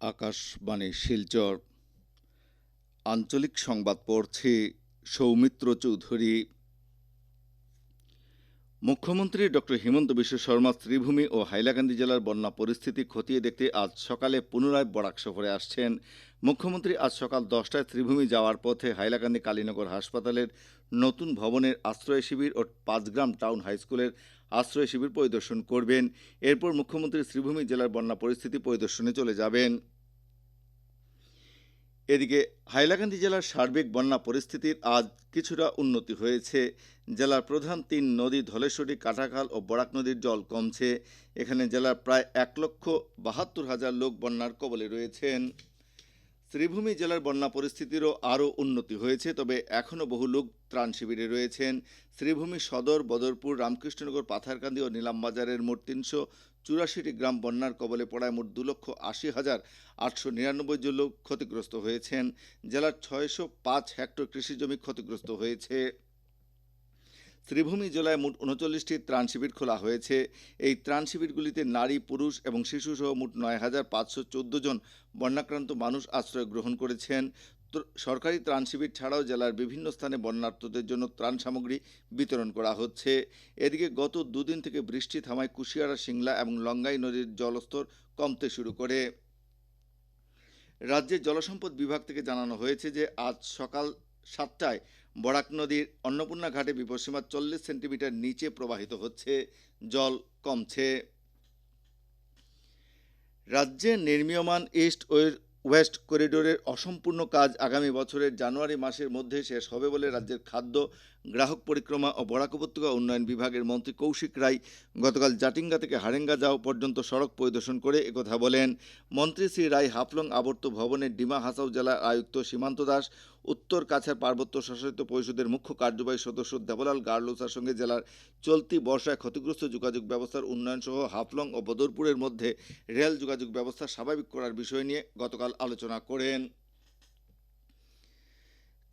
আকাশবাণী শিলচর। আঞ্চলিক সংবাদ পড়ছি সৌমিত্র চৌধুরী। মুখ্যমন্ত্রী ডক্টর হিমন্ত বিশ্ব শর্মা ত্রিভূমি ও হাইলাকান্দি জেলার বন্যা পরিস্থিতি খতিয়ে দেখতে আজ সকালে পুনরায় বরাক সফরে আসছেন। মুখ্যমন্ত্রী আজ সকাল দশটায় ত্রিভূমি যাওয়ার পথে হাইলাকান্দি কালীনগর হাসপাতালের নতুন ভবনের আশ্রয় শিবির ও পাঁচগ্রাম টাউন হাইস্কুলের আশ্রয় শিবির পরিদর্শন করবেন। এরপর মুখ্যমন্ত্রী শ্রীভূমি জেলার বন্যা পরিস্থিতি পরিদর্শনে চলে যাবেন। এদিকে হাইলাকান্দি জেলার সার্বিক বন্যা পরিস্থিতির আজ কিছুটা উন্নতি হয়েছে। জেলার প্রধান তিন নদী ধলেশ্বরী কাটাখাল ও বরাক নদীর জল কমছে। এখানে জেলার প্রায় এক লক্ষ বাহাত্তর হাজার লোক বন্যার কবলে রয়েছেন। শ্রীভূমি জেলার বন্যা পরিস্থিতিরও আরও উন্নতি হয়েছে, তবে এখনও বহু লোক ত্রাণ শিবিরে রয়েছেন। শ্রীভূমি সদর, বদরপুর, রামকৃষ্ণনগর, পাথারকান্দি ও নিলামবাজারের মোট তিনশো চুরাশিটি গ্রাম বন্যার কবলে পড়ায় মোট দু লক্ষ আশি হাজার আটশো নিরানব্বই জন লোক ক্ষতিগ্রস্ত হয়েছেন। জেলার ছয়শো পাঁচ হেক্টর কৃষিজমি ক্ষতিগ্রস্ত হয়েছে। শ্রীভূমি জেলায় মোট উনচল্লিশটি ত্রাণ শিবির খোলা হয়েছে। এই ত্রাণ শিবিরগুলিতে নারী, পুরুষ এবং শিশুসহ মোট নয় হাজার পাঁচশো চোদ্দ জন বন্যাক্রান্ত মানুষ আশ্রয় গ্রহণ করেছেন। সরকারি ত্রাণ শিবির ছাড়াও জেলার বিভিন্ন স্থানে বন্যার্থদের জন্য ত্রাণ সামগ্রী বিতরণ করা হচ্ছে। এদিকে গত দুদিন থেকে বৃষ্টি থামায় কুশিয়ারা, সিংলা এবং লঙ্গাই নদীর জলস্তর কমতে শুরু করে। রাজ্যের জলসম্পদ বিভাগ থেকে জানানো হয়েছে যে, আজ সকাল সাতটায় বরাক নদীর অন্নপূর্ণা ঘাটে বিপদসীমা চল্লিশ সেন্টিমিটার নিচে প্রবাহিত হচ্ছে জল কমছে। রাজ্যে নির্মীয়মান ইস্ট ওয়ে- ওয়েস্ট করিডোরের অসম্পূর্ণ কাজ আগামী বছরের জানুয়ারি মাসের মধ্যে শেষ হবে বলে রাজ্যের খাদ্য, গ্রাহক পরিক্রমা ও বরাক উপত্যকা উন্নয়ন বিভাগের মন্ত্রী কৌশিক রায় গতকাল জাটিঙ্গা থেকে হারেঙ্গা যাওয়া পর্যন্ত সড়ক পরিদর্শন করে একথা বলেন। মন্ত্রী শ্রী রায় হাফলং আবর্ত ভবনের ডিমা হাসাও জেলার আয়ুক্ত সীমান্ত দাস উত্তর কাছাড় পার্বত্য শাসিত পরিষদের মুখ্য কার্যবাহী সদস্য দেবলাল গার্লোসার সঙ্গে জেলার চলতি বর্ষায় ক্ষতিগ্রস্ত যোগাযোগ ব্যবস্থার উন্নয়ন সহ হাফলং ও বদরপুরের মধ্যে রেল যোগাযোগ ব্যবস্থা স্বাভাবিক করার বিষয় নিয়ে গতকাল আলোচনা করেন।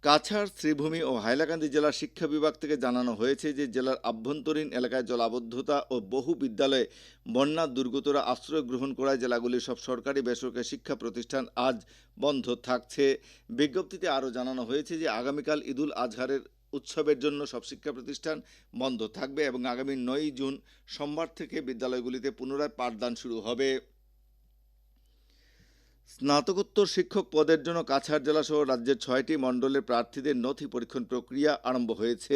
কাছাড়, শ্রীভূমি ও হাইলাকান্দি জেলার শিক্ষা বিভাগ থেকে জানানো হয়েছে যে জেলার আভ্যন্তরীণ এলাকায় জলাবদ্ধতা ও বহু বিদ্যালয়ে বন্যা দুর্গতরা আশ্রয় গ্রহণ করায় জেলাগুলির সব সরকারি বেসরকারি শিক্ষা প্রতিষ্ঠান আজ বন্ধ থাকছে। বিজ্ঞপ্তিতে আরও জানানো হয়েছে যে আগামীকাল ঈদুল আজহারের উৎসবের জন্য সব শিক্ষা প্রতিষ্ঠান বন্ধ থাকবে এবং আগামী নয়ই জুন সোমবার থেকে বিদ্যালয়গুলিতে পুনরায় পাঠদান শুরু হবে। স্নাতকোত্তর শিক্ষক পদের জন্য কাছাড় জেলাসহ রাজ্যের ছয়টি মণ্ডলের প্রার্থীদের নথি পরীক্ষণ প্রক্রিয়া আরম্ভ হয়েছে।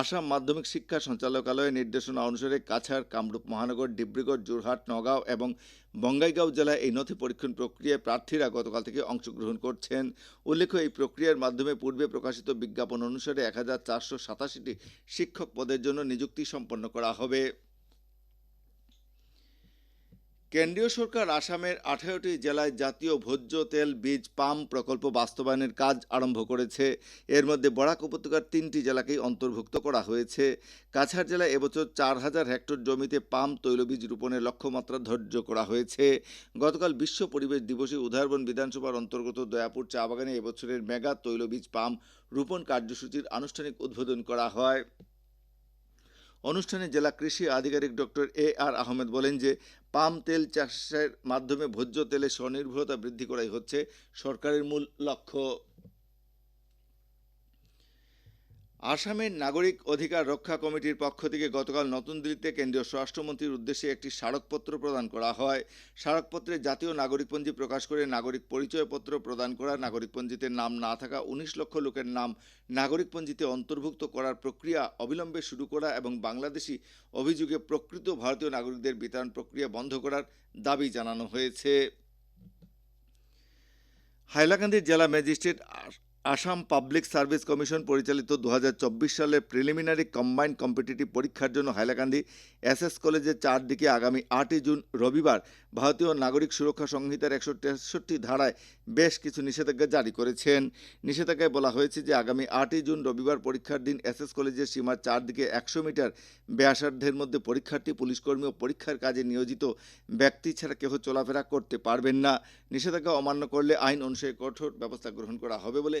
আসাম মাধ্যমিক শিক্ষা সঞ্চালকালয়ের নির্দেশনা অনুসারে কাছাড়, কামরূপ মহানগর, ডিব্রুগড় যোরহাট নগাঁও এবং বঙ্গাইগাঁও জেলায় এই নথি পরীক্ষণ প্রক্রিয়ায় প্রার্থীরা গতকাল থেকে অংশগ্রহণ করছেন। উল্লেখ্য, এই প্রক্রিয়ার মাধ্যমে পূর্বে প্রকাশিত বিজ্ঞাপন অনুসারে এক হাজার চারশো সাতাশিটি শিক্ষক পদের জন্য নিযুক্তি সম্পন্ন করা হবে। কেন্দ্রীয় সরকার আসামের আঠারোটি জেলায় জাতীয় ভোজ্য তেল, বীজ পাম্প প্রকল্প বাস্তবায়নের কাজ আরম্ভ করেছে। এর মধ্যে বরাক উপত্যকার তিনটি জেলাকেই অন্তর্ভুক্ত করা হয়েছে। কাছাড় জেলায় এবছর চার হাজার হেক্টর জমিতে পাম তৈলবীজ রোপণের লক্ষ্যমাত্রা ধার্য করা হয়েছে। গতকাল বিশ্ব পরিবেশ দিবসে উদাহরণ বিধানসভার অন্তর্গত দয়াপুর চা বাগানে এবছরের মেগা তৈলবীজ পাম রোপণ কার্যসূচির আনুষ্ঠানিক উদ্বোধন করা হয়। অনুষ্ঠানে জেলা কৃষি আধিকারিক ডক্টর এ আর আহমেদ বলেন যে, পাম তেল চাষের মাধ্যমে ভোজ্য তেলে স্বনির্ভরতা বৃদ্ধি করাই হচ্ছে সরকারের মূল লক্ষ্য। আসামের নাগরিক অধিকার রক্ষা কমিটির পক্ষ থেকে গতকাল নতুন দিল্লিতে কেন্দ্রীয় স্বরাষ্ট্রমন্ত্রীর উদ্দেশ্যে একটি স্মারকপত্র প্রদান করা হয়। স্মারকপত্রে জাতীয় নাগরিকপঞ্জি প্রকাশ করে নাগরিক পরিচয়পত্র প্রদান করা, নাগরিকপঞ্জিতে নাম না থাকা, উনিশ লক্ষ লোকের নাম নাগরিকপঞ্জিতে অন্তর্ভুক্ত করার প্রক্রিয়া অবিলম্বে শুরু করা এবং বাংলাদেশি অভিযোগে প্রকৃত ভারতীয় নাগরিকদের বিতরণ প্রক্রিয়া বন্ধ করার দাবি জানানো হয়েছে। হাইলাকান্দির জেলা magistrate Assam public service commission পরিচালিত দু হাজার চব্বিশ সালের প্রিলিমিনারি কম্বাইন্ড কম্পিটিটিভ পরীক্ষার জন্য হাইলাকান্দি এসএস কলেজের চারদিকে আগামী আটই জুন রবিবার ভারতীয় নাগরিক সুরক্ষা সংহিতার একশো তেষট্টি ধারায় বেশ কিছু নিষেধাজ্ঞা জারি করেছেন। নিষেধাজ্ঞায় বলা হয়েছে যে আগামী আটই জুন রবিবার পরীক্ষার দিন এসএস কলেজের সীমার চারদিকে একশো মিটার ব্যাসার্ধের মধ্যে পরীক্ষার্থী, পুলিশকর্মী ও পরীক্ষার কাজে নিয়োজিত ব্যক্তি ছাড়া কেহ চলাফেরা করতে পারবেন না। নিষেধাজ্ঞা অমান্য করলে আইন অনুসারে কঠোর ব্যবস্থা গ্রহণ করা হবে বলে